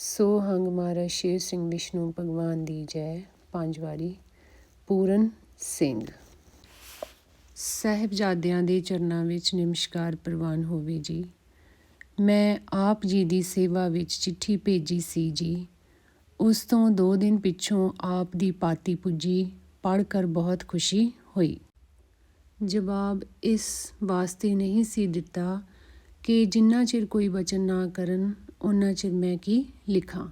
ਸੋ ਹੰਗ ਮਹਾਰਾਜ ਸ਼ੇਰ ਸਿੰਘ ਵਿਸ਼ਨੂੰ ਭਗਵਾਨ ਦੀ ਜੈ। ਪੰਜ ਵਾਰੀ। ਪੂਰਨ ਸਿੰਘ। ਸਾਹਿਬਜ਼ਾਦਿਆਂ ਦੇ ਚਰਨਾਂ ਵਿੱਚ ਨਮਸਕਾਰ ਪ੍ਰਵਾਨ ਹੋਵੇ ਜੀ। ਮੈਂ ਆਪ ਜੀ ਦੀ ਸੇਵਾ ਵਿੱਚ ਚਿੱਠੀ ਭੇਜੀ ਸੀ ਜੀ। ਉਸ ਤੋਂ ਦੋ ਦਿਨ ਪਿੱਛੋਂ ਆਪ ਦੀ ਪਾਤੀ ਪੁੱਜੀ। ਪੜ੍ਹ ਕਰ ਬਹੁਤ ਖੁਸ਼ੀ ਹੋਈ। ਜਵਾਬ ਇਸ ਵਾਸਤੇ ਨਹੀਂ ਸੀ ਦਿੱਤਾ ਕਿ ਜਿੰਨਾ ਚਿਰ ਕੋਈ ਬਚਨ ਨਾ ਕਰਨ ਉਹਨਾਂ ਚਿਰ ਮੈਂ ਕੀ ਲਿਖਾਂ?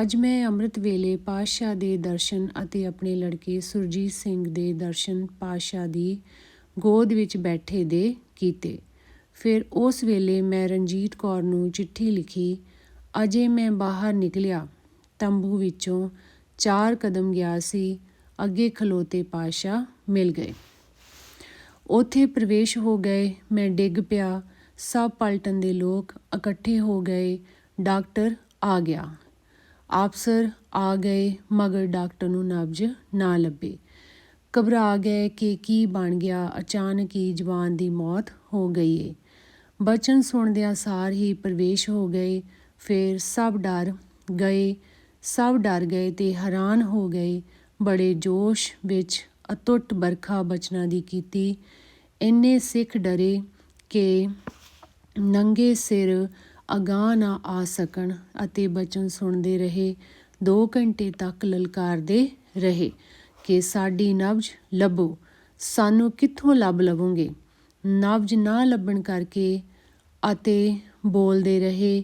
ਅੱਜ ਮੈਂ ਅੰਮ੍ਰਿਤ ਵੇਲੇ ਪਾਤਸ਼ਾਹ ਦੇ ਦਰਸ਼ਨ ਅਤੇ ਆਪਣੇ ਲੜਕੇ ਸੁਰਜੀਤ ਸਿੰਘ ਦੇ ਦਰਸ਼ਨ ਪਾਤਸ਼ਾਹ ਦੀ ਗੋਦ ਵਿੱਚ ਬੈਠੇ ਦੇ ਕੀਤੇ। ਫਿਰ ਉਸ ਵੇਲੇ ਮੈਂ ਰਣਜੀਤ ਕੌਰ ਨੂੰ ਚਿੱਠੀ ਲਿਖੀ। ਅਜੇ ਮੈਂ ਬਾਹਰ ਨਿਕਲਿਆ। ਤੰਬੂ ਵਿੱਚੋਂ ਚਾਰ ਕਦਮ ਗਿਆ ਸੀ। ਅੱਗੇ ਖਲੋਤੇ ਪਾਤਸ਼ਾਹ ਮਿਲ ਗਏ। ਉਥੇ ਪ੍ਰਵੇਸ਼ ਹੋ ਗਏ। ਮੈਂ ਡਿੱਗ ਪਿਆ। ਸਭ ਪਲਟਨ ਦੇ ਲੋਕ ਇਕੱਠੇ ਹੋ ਗਏ, ਡਾਕਟਰ ਆ ਗਿਆ। ਆਫਸਰ ਆ ਗਏ, ਮਗਰ ਡਾਕਟਰ ਨੂੰ ਨਬਜ ਨਾ ਲੱਭੇ। ਘਬਰਾ ਗਏ ਕਿ ਕੀ ਬਣ ਗਿਆ, ਅਚਾਨਕ ਹੀ ਜਵਾਨ ਦੀ ਮੌਤ ਹੋ ਗਈ ਏ। ਬਚਨ ਸੁਣਦਿਆਂ ਸਾਰ ਹੀ ਪ੍ਰਵੇਸ਼ ਹੋ ਗਏ, ਫਿਰ ਸਭ ਡਰ ਗਏ। ਸਭ ਡਰ ਗਏ ਤੇ ਹੈਰਾਨ ਹੋ ਗਏ। ਬੜੇ ਜੋਸ਼ ਵਿੱਚ ਅਤੁੱਟ ਬਰਖਾ ਬਚਨਾਂ ਦੀ ਕੀਤੀ। ਇੰਨੇ ਸਿੱਖ ਡਰੇ ਕਿ ਨੰਗੇ ਸਿਰ ਅਗਾਹ ਨਾ ਆ ਸਕਣ ਅਤੇ ਬਚਨ ਸੁਣਦੇ ਰਹੇ 2 ਘੰਟੇ ਤੱਕ ਲਲਕਾਰਦੇ ਰਹੇ ਕਿ ਸਾਡੀ ਨਬਜ ਲੱਭੋ, ਸਾਨੂੰ ਕਿੱਥੋਂ ਲੱਭ ਲਵੋਗੇ? ਨਬਜ ਨਾ ਲੱਭਣ ਕਰਕੇ ਅਤੇ ਬੋਲਦੇ ਰਹੇ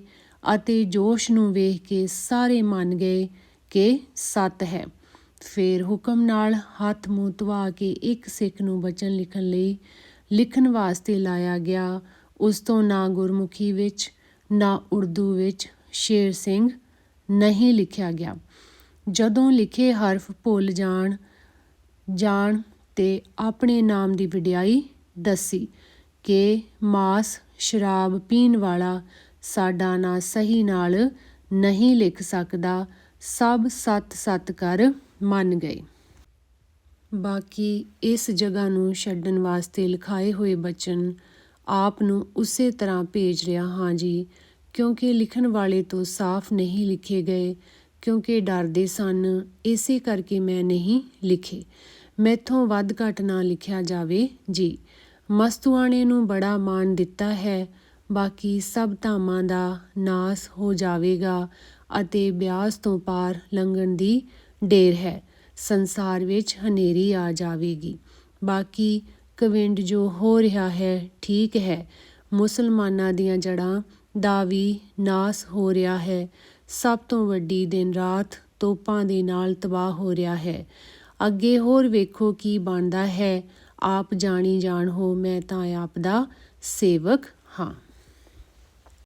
ਅਤੇ ਜੋਸ਼ ਨੂੰ ਵੇਖ ਕੇ ਸਾਰੇ ਮੰਨ ਗਏ ਕਿ ਸੱਤ ਹੈ। ਫਿਰ ਹੁਕਮ ਨਾਲ ਹੱਥ ਮੂੰਹ ਧਵਾ ਕੇ ਇੱਕ ਸਿੱਖ ਨੂੰ ਬਚਨ ਲਿਖਣ ਲਈ, ਲਿਖਣ ਵਾਸਤੇ ਲਾਇਆ ਗਿਆ ਉਸ ਤੋਂ ਨਾ ਗੁਰਮੁਖੀ ਵਿੱਚ, ਨਾ ਉਰਦੂ ਵਿੱਚ ਸ਼ੇਰ ਸਿੰਘ ਨਹੀਂ ਲਿਖਿਆ ਗਿਆ। ਜਦੋਂ ਲਿਖੇ ਹਰਫ ਭੁੱਲ ਜਾਣ ਜਾਣ ਤੇ ਆਪਣੇ ਨਾਮ ਦੀ ਵਡਿਆਈ ਦੱਸੀ ਕਿ ਮਾਸ ਸ਼ਰਾਬ ਪੀਣ ਵਾਲਾ ਸਾਡਾ ਨਾਂ ਸਹੀ ਨਾਲ ਨਹੀਂ ਲਿਖ ਸਕਦਾ, ਸਭ ਸੱਤ ਸੱਤ ਕਰ ਮੰਨ ਗਏ। ਬਾਕੀ ਇਸ ਜਗ੍ਹਾ ਨੂੰ ਛੱਡਣ ਵਾਸਤੇ ਲਿਖਾਏ ਹੋਏ ਬਚਨ ਆਪ ਨੂੰ ਉਸੇ ਤਰ੍ਹਾਂ ਭੇਜ ਰਿਹਾ ਹਾਂ ਜੀ। ਕਿਉਂਕਿ ਲਿਖਣ ਵਾਲੇ ਤੋਂ ਸਾਫ਼ ਨਹੀਂ ਲਿਖੇ ਗਏ, ਕਿਉਂਕਿ ਡਰਦੇ ਸਨ, ਇਸੇ ਕਰਕੇ ਮੈਂ ਨਹੀਂ ਲਿਖੇ। ਮੈਥੋਂ ਵੱਧ ਘੱਟ ਨਾ ਲਿਖਿਆ ਜਾਵੇ ਜੀ। ਮਸਤੂਆਣੇ ਨੂੰ ਬੜਾ ਮਾਣ ਦਿੱਤਾ ਹੈ, ਬਾਕੀ ਸਭ ਧਾਮਾਂ ਦਾ ਨਾਸ ਹੋ ਜਾਵੇਗਾ ਅਤੇ ਬਿਆਸ ਤੋਂ ਪਾਰ ਲੰਘਣ ਦੀ ਡੇਰ ਹੈ। ਸੰਸਾਰ ਵਿੱਚ ਹਨੇਰੀ ਆ ਜਾਵੇਗੀ। ਬਾਕੀ ਕਵਿੰਡ ਜੋ ਹੋ ਰਿਹਾ ਹੈ, ਠੀਕ ਹੈ। ਮੁਸਲਮਾਨਾਂ ਦੀਆਂ ਜੜਾਂ ਦਾ ਵੀ ਨਾਸ ਹੋ ਰਿਹਾ ਹੈ। ਸਭ ਤੋਂ ਵੱਡੀ ਦਿਨ ਰਾਤ ਤੋਪਾਂ ਦੇ ਨਾਲ ਤਬਾਹ ਹੋ ਰਿਹਾ ਹੈ। ਅੱਗੇ ਹੋਰ ਵੇਖੋ ਕੀ ਬਣਦਾ ਹੈ। ਆਪ ਜਾਣੀ ਜਾਣ ਹੋ, ਮੈਂ ਤਾਂ ਆਪ ਦਾ ਸੇਵਕ ਹਾਂ।